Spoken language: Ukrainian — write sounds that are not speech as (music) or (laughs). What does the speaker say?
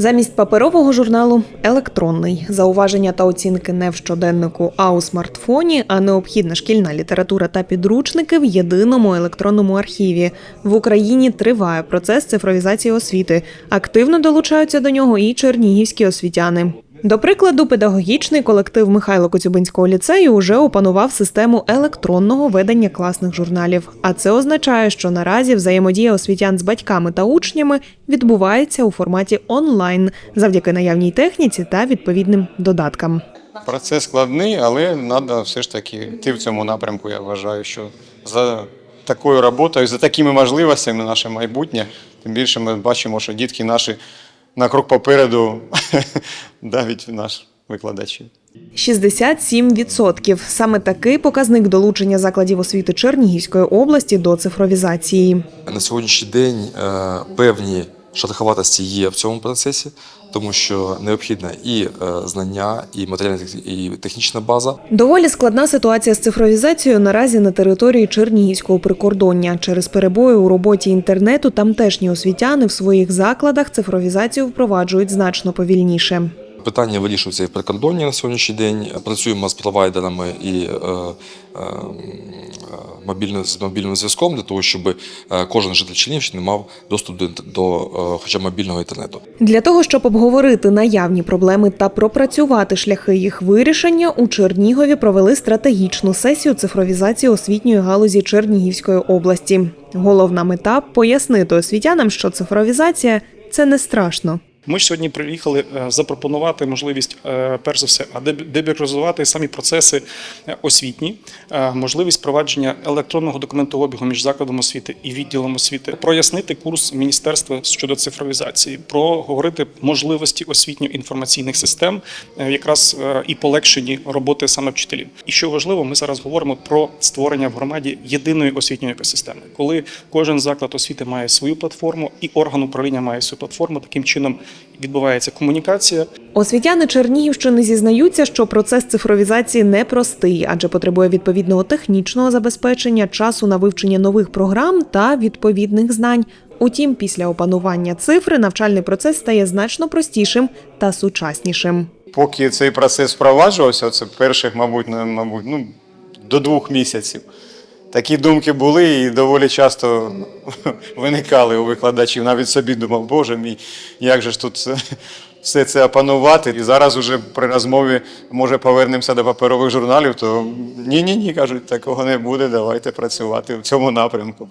Замість паперового журналу електронний. Зауваження та оцінки не в щоденнику, а у смартфоні, а необхідна шкільна література та підручники в єдиному електронному архіві. В Україні триває процес цифровізації освіти. Активно долучаються до нього і чернігівські освітяни. До прикладу, педагогічний колектив Михайло Коцюбинського ліцею уже опанував систему електронного ведення класних журналів. А це означає, що наразі взаємодія освітян з батьками та учнями відбувається у форматі онлайн завдяки наявній техніці та відповідним додаткам. Процес складний, але треба все ж таки йти в цьому напрямку. Я вважаю, що за такою роботою, за такими можливостями наше майбутнє, тим більше ми бачимо, що дітки наші на крок попереду, (laughs) навіть наш викладачі. 67%. Саме такий показник долучення закладів освіти Чернігівської області до цифровізації. На сьогоднішній день е, певні шероховатості є в цьому процесі, тому що необхідна і е, знання, і матеріальна і технічна база. Доволі складна ситуація з цифровізацією наразі на території Чернігівського прикордоння. Через перебої у роботі інтернету тамтешні освітяни в своїх закладах цифровізацію впроваджують значно повільніше. Питання вирішується і в прикордонні на сьогоднішній день. Працюємо з провайдерами і е, е, мобільним, з мобільним зв'язком для того, щоб е, кожен житель Чернігівщини мав доступ до, до е, хоча б мобільного інтернету. Для того, щоб обговорити наявні проблеми та пропрацювати шляхи їх вирішення, у Чернігові провели стратегічну сесію цифровізації освітньої галузі Чернігівської області. Головна мета пояснити освітянам, що цифровізація це не страшно. Ми ж сьогодні приїхали е, запропонувати можливість, е, перш за все, дебюрократизувати самі процеси е, освітні, можливість провадження електронного документообігу між закладом освіти і відділом освіти, прояснити курс міністерства щодо цифровізації, проговорити можливості освітньо-інформаційних систем, якраз і полегшені роботи саме вчителів. І що важливо, ми зараз говоримо про створення в громаді єдиної освітньої екосистеми, коли кожен заклад освіти має свою платформу і орган управління має свою платформу. Таким чином відбувається комунікація. Освітяни Чернігівщини зізнаються, що процес цифровізації непростий, адже потребує відповідного технічного забезпечення, часу на вивчення нових програм та відповідних знань. Утім, після опанування цифри навчальний процес стає значно простішим та сучаснішим. Поки цей процес впроваджувався, це перших, мабуть, не- мабуть, ну, до двох місяців. Такі думки були і доволі часто (laughs) виникали у викладачів. Навіть собі думав, боже мій, як же ж тут все це опанувати. І зараз уже при розмові, може, повернемося до паперових журналів, то ні-ні-ні, кажуть, такого не буде, давайте працювати в цьому напрямку.